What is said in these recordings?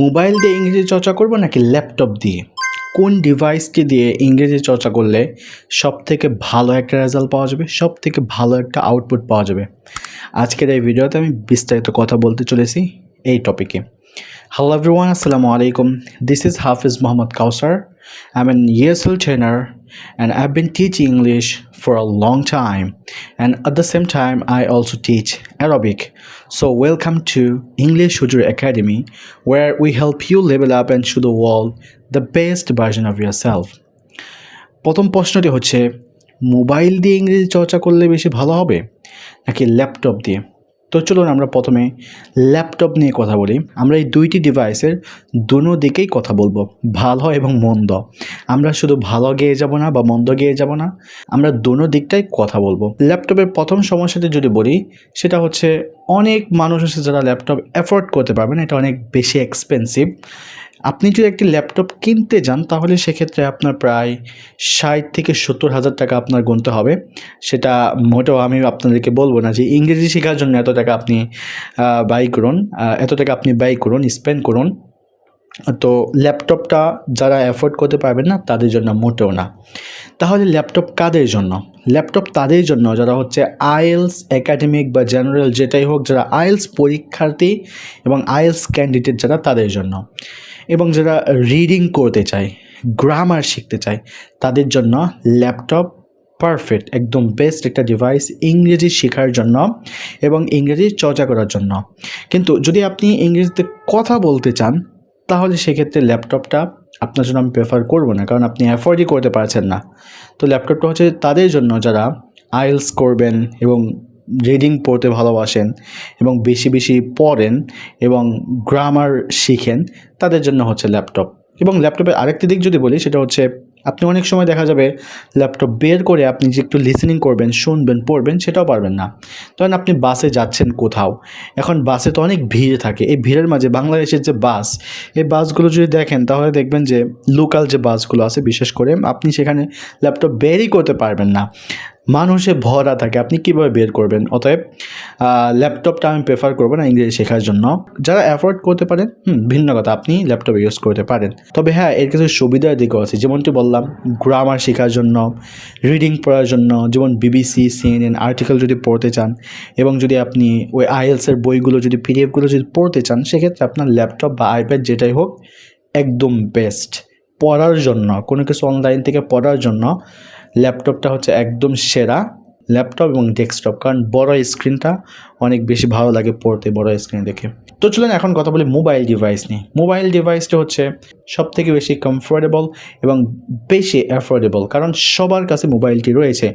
Mobile দিয়ে ইংরেজি চর্চা করব নাকি ল্যাপটপ দিয়ে? কোন ডিভাইসকে দিয়ে ইংরেজি চর্চা করলে সব থেকে ভালো একটা রেজাল্ট পাওয়া যাবে সব থেকে ভালো একটা আউটপুট পাওয়া যাবে? আজকের এই ভিডিওতে আমি বিস্তারিত কথা বলতে চলেছি এই টপিকে এভরিওয়ান আসসালামু আলাইকুম this is Hafiz Mohammad Kawsar I am an ESL trainer and I've been teaching English for a long time and at the same time I also teach Arabic. So welcome to English Hujur Academy where we help you level up and show the world the best version of yourself. প্রথম প্রশ্নটি হচ্ছে mobile দিয়ে ইংরেজি চর্চা করলে বেশি ভালো হবে নাকি ল্যাপটপ দিয়ে তো চলুন আমরা প্রথমে ল্যাপটপ নিয়ে কথা বলি। আমরা এই দুইটি ডিভাইসের দোনো দিকেই কথা বলব, ভালো এবং মন্দ। আমরা শুধু ভালো গিয়ে যাব না বা মন্দ গিয়ে যাব না, আমরা দোনো দিকটাই কথা বলব। ল্যাপটপের প্রথম সমস্যাটি যদি বলি, সেটা হচ্ছে অনেক মানুষ আছে যারা ল্যাপটপ অ্যাফোর্ড করতে পারবে না, এটা অনেক বেশি এক্সপেন্সিভ আপনি যদি একটি ল্যাপটপ কিনতে যান, তাহলে সেক্ষেত্রে আপনার প্রায় ষাট থেকে সত্তর হাজার টাকা আপনার গুনতে হবে। সেটা মোটেও আমি আপনাদেরকে বলব না যে ইংরেজি শেখার জন্য এত টাকা আপনি ব্যয় করুন এত টাকা আপনি ব্যয় করুন স্পেন্ড করুন। তো ল্যাপটপটা যারা অ্যাফোর্ড করতে পারবেন না, তাদের জন্য মোটেও না। তাহলে ল্যাপটপ কাদের জন্য? ল্যাপটপ তাদের জন্য, যারা হচ্ছে আইএলস একাডেমিক বা জেনারেল যেটাই হোক, যারা আইএলস পরীক্ষার্থী এবং আইএলস ক্যান্ডিডেট যারা, তাদের জন্য। এবং যারা রিডিং করতে চায় গ্রামার শিখতে চায়, তাদের জন্য ল্যাপটপ পারফেক্ট একদম বেস্ট একটা ডিভাইস ইংরেজি শেখার জন্য এবং ইংরেজি চর্চা করার জন্য। কিন্তু যদি আপনি ইংরেজিতে কথা বলতে চান, তাহলে সেক্ষেত্রে ল্যাপটপটা আপনার জন্য আমি প্রেফার করব না, কারণ আপনি অ্যাফোর্ডই করতে পারছেন না। তো ল্যাপটপটা হচ্ছে তাদের জন্য যারা আইলস করবেন এবং রিডিং পড়তে ভালোবাসেন এবং বেশি বেশি পড়েন এবং গ্রামার শিখেন, তাদের জন্য হচ্ছে ল্যাপটপ এবং ল্যাপটপের আরেকটি দিক যদি বলি, সেটা হচ্ছে আপনি অনেক সময় দেখা যাবে ল্যাপটপ বের করে আপনি যে একটু লিসেনিং করবেন, শুনবেন, পড়বেন, সেটাও পারবেন না। ধরেন আপনি বাসে যাচ্ছেন কোথাও, এখন বাসে তো অনেক ভিড় থাকে, এই ভিড়ের মাঝে বাংলাদেশের যে বাস, এই বাসগুলো যদি দেখেন, তাহলে দেখবেন যে লোকাল যে বাসগুলো আছে, বিশেষ করে আপনি সেখানে ল্যাপটপ বেরই করতে পারবেন না। মানুষে ভরা থাকে। আপনি কীভাবে বের করবেন? অতএব ল্যাপটপটা আমি প্রেফার করব না ইংরেজি শেখার জন্য। যারা অ্যাফোর্ড করতে পারেন, হুম, ভিন্ন কথা, আপনি ল্যাপটপ ইউজ করতে পারেন। তবে হ্যাঁ এর কিছু সুবিধার দিকও আছে। যেমনটি বললাম গ্রামার শেখার জন্য রিডিং পড়ার জন্য, যেমন বিবিসি সিএনএন আর্টিকেল যদি পড়তে চান, এবং যদি আপনি ওই আইএলসের বইগুলো যদি পিডিএফগুলো যদি পড়তে চান, সেক্ষেত্রে আপনার ল্যাপটপ বা আইপ্যাড যেটাই হোক, একদম বেস্ট পড়ার জন্য, কোনো কিছু অনলাইন থেকে পড়ার জন্য ল্যাপটপটা হচ্ছে একদম সেরা ল্যাপটপ এবং ডেস্কটপ, কারণ বড় স্ক্রিনটা অনেক বেশি ভালো লাগে পড়তে বড় স্ক্রিন দেখে। তো চলুন এখন কথা বলি মোবাইল ডিভাইস নিয়ে। মোবাইল ডিভাইসটা হচ্ছে সব থেকে বেশি কমফোর্টেবল এবং বেশি অ্যাফোর্ডেবল কারণ সবার কাছে মোবাইলটি রয়েছে,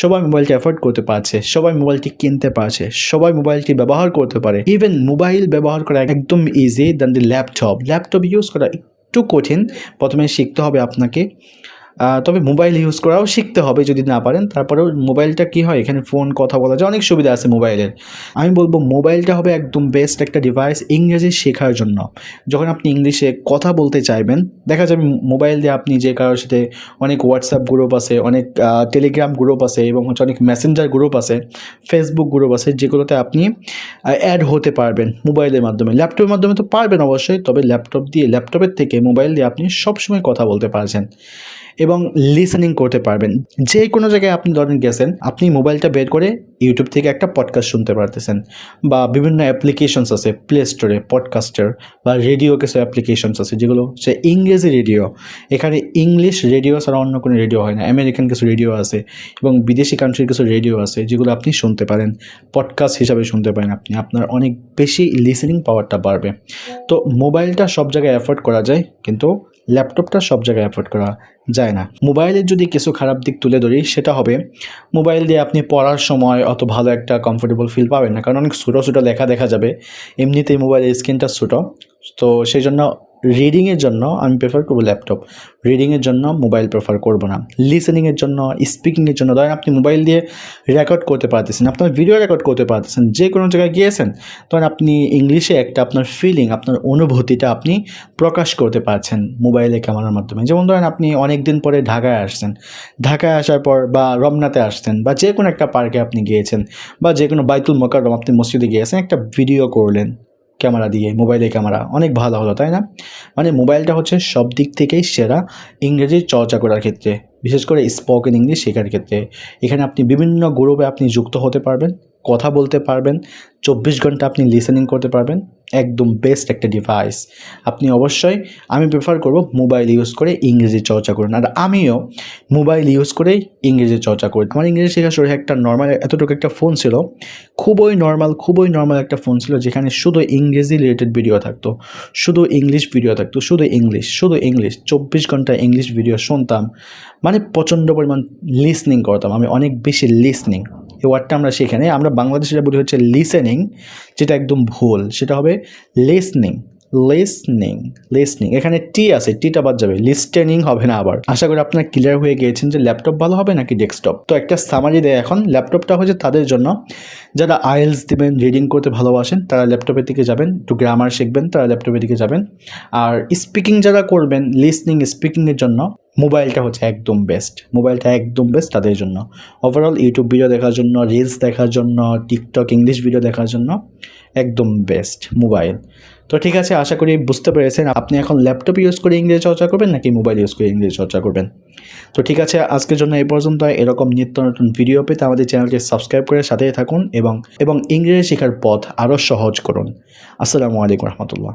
সবাই মোবাইলটি অ্যাফোর্ড করতে পারছে, সবাই মোবাইলটি কিনতে পারছে, সবাই মোবাইলটি ব্যবহার করতে পারে। ইভেন মোবাইল ব্যবহার করা একদম easy then the laptop laptop use করা একটু কঠিন, প্রথমে শিখতে হবে আপনাকে তবে মোবাইল ইউজ করাও শিখতে হবে যদি না পারেন। তারপরেও মোবাইলটা কি হয়? এখানে ফোন কথা বলা যায়, অনেক সুবিধা আছে মোবাইলের। আমি বলব, মোবাইলটা হবে একদম বেস্ট একটা ডিভাইস ইংরেজি শেখার জন্য। যখন আপনি ইংলিশে কথা বলতে চাইবেন, দেখা যাবে মোবাইল দিয়ে আপনি যে কারোর সাথে অনেক হোয়াটসঅ্যাপ গ্রুপ আছে, অনেক টেলিগ্রাম গ্রুপ আছে এবং হচ্ছে অনেক মেসেঞ্জার গ্রুপ আছে ফেসবুক গ্রুপ আছে, যেগুলোতে আপনি অ্যাড হতে পারবেন মোবাইলের মাধ্যমে। ল্যাপটপের মাধ্যমে তো পারবেন অবশ্যই, তবে ল্যাপটপ দিয়ে ল্যাপটপের থেকে মোবাইল দিয়ে আপনি সবসময় কথা বলতে পারছেন। এবং লিসেনিং করতে পারবেন। যে কোনো জায়গায় আপনি ধরেন গেছেন, আপনি মোবাইলটা বের করে ইউটিউব থেকে একটা পডকাস্ট শুনতে পারতেছেন বা বিভিন্ন অ্যাপ্লিকেশনস আছে প্লে স্টোরে পডকাস্টার বা রেডিও কিছু অ্যাপ্লিকেশনস আছে, যেগুলো হচ্ছে ইংরেজি রেডিও এখানে ইংলিশ রেডিও ছাড়া অন্য কোনো রেডিও হয় না। আমেরিকান কিছু রেডিও আছে এবং বিদেশি কান্ট্রির কিছু রেডিও আছে, যেগুলো আপনি শুনতে পারেন। পডকাস্ট হিসাবে শুনতে পারেন আপনি। আপনার অনেক বেশি লিসেনিং পাওয়ারটা বাড়বে। তো মোবাইলটা সব জায়গায় অ্যাফোর্ড করা যায়, কিন্তু ল্যাপটপটা সব জায়গায় অ্যাফোর্ড করা যায় না। মোবাইলের যদি কিছু খারাপ দিক তুলে ধরি, সেটা হবে মোবাইল দিয়ে আপনি পড়ার সময় অত ভালো একটা কমফোর্টেবল ফিল পাবেন না। কারণ অনেক ছোটো ছোটো লেখা দেখা যাবে, এমনিতেই মোবাইলের স্ক্রিনটা ছোটো। তো সেই জন্য রিডিংয়ের জন্য আমি প্রেফার করব ল্যাপটপ রিডিংয়ের জন্য মোবাইল প্রেফার করব না। লিসেনিংয়ের জন্য স্পিকিংয়ের জন্য। ধরেন আপনি মোবাইল দিয়ে রেকর্ড করতে পারতেছেন, আপনার ভিডিও রেকর্ড করতে পারতেছেন, যে কোনো জায়গায় গিয়েছেন তখন আপনি ইংলিশে একটা আপনার ফিলিং আপনার অনুভূতিটা আপনি প্রকাশ করতে পারছেন মোবাইলে ক্যামেরার মাধ্যমে। যেমন ধরেন আপনি অনেক দিন পরে ঢাকায় আসছেন। ঢাকায় আসার পর বা রমনাতে আসছেন বা যে কোনো একটা পার্কে আপনি গিয়েছেন বা যে কোনো বাইতুল মোকাররম আপনি মসজিদে গিয়েছেন, একটা ভিডিও করলেন। ক্যামেরা দিয়ে, মোবাইলের ক্যামেরা, অনেক ভালো হলো, তাই না? মানে মোবাইলটা হচ্ছে সব দিক থেকেই সেরা ইংরেজি চর্চা করার ক্ষেত্রে, বিশেষ করে স্পোকেন ইংলিশ শেখার ক্ষেত্রে। এখানে আপনি বিভিন্ন গ্রুপে আপনি যুক্ত হতে পারবেন, কথা বলতে পারবেন চব্বিশ ঘণ্টা আপনি লিসেনিং করতে পারবেন। একদম বেস্ট একটা ডিভাইস আপনি অবশ্যই, আমি প্রেফার করব মোবাইল ইউজ করে ইংরেজি চর্চা করুন। আর আমিও মোবাইল ইউজ করেই ইংরেজি চর্চা করি। আমার ইংরেজি শেখার শুরু একটা নর্মাল এতটুকু একটা ফোন ছিল। খুবই নর্মাল খুবই নর্মাল একটা ফোন ছিল, যেখানে শুধু ইংরেজি রিলেটেড ভিডিও থাকতো। শুধু ইংলিশ ভিডিও থাকতো। শুধু ইংলিশ শুধু ইংলিশ চব্বিশ ঘণ্টা ইংলিশ ভিডিও শুনতাম। মানে প্রচণ্ড পরিমাণ লিসনিং করতাম। আমি অনেক বেশি লিসনিং এই ওয়ার্ডটা আমরা সেখানে আমরা বাংলাদেশে বলি হচ্ছে লিসেনিং যেটা একদম ভুল, সেটা হবে লিসনিং লিসনিং লিসনিং এখানে টি আছে টিটা বাদ যাবে লিস্টেনিং হবে না আবার। আশা করি আপনার ক্লিয়ার হয়ে গিয়েছেন যে ল্যাপটপ ভালো হবে নাকি ডেস্কটপ তো একটা সামারি দেয় এখন ল্যাপটপটা হচ্ছে তাদের জন্য। যারা আইএলস দেবেন রিডিং করতে ভালোবাসেন, তারা ল্যাপটপের দিকে যাবেন, একটু গ্রামার শিখবেন, তারা ল্যাপটপের দিকে যাবেন। আর স্পিকিং যারা করবেন লিসনিং স্পিকিংয়ের জন্য মোবাইলটা হচ্ছে একদম বেস্ট মোবাইলটা একদম বেস্ট তাদের জন্য। ওভারঅল ইউটিউব ভিডিও দেখার জন্য রিলস দেখার জন্য টিকটক ইংলিশ ভিডিও দেখার জন্য একদম বেস্ট মোবাইল। তো ঠিক আছে, আশা করি বুঝতে পেরেছেন। আপনি এখন ল্যাপটপ ইউজ করে ইংরেজি চর্চা করবেন নাকি মোবাইল ইউজ করে ইংরেজি চর্চা করবেন? তো ঠিক আছে, আজকের জন্য এই পর্যন্ত এরকম নিত্য নতুন ভিডিও পেতে আমাদের চ্যানেলটি সাবস্ক্রাইব করে সাথেই থাকুন এবং এবং ইংরেজি শেখার পথ আরও সহজ করুন। আসসালামু আলাইকুম রহমতুল্লাহ।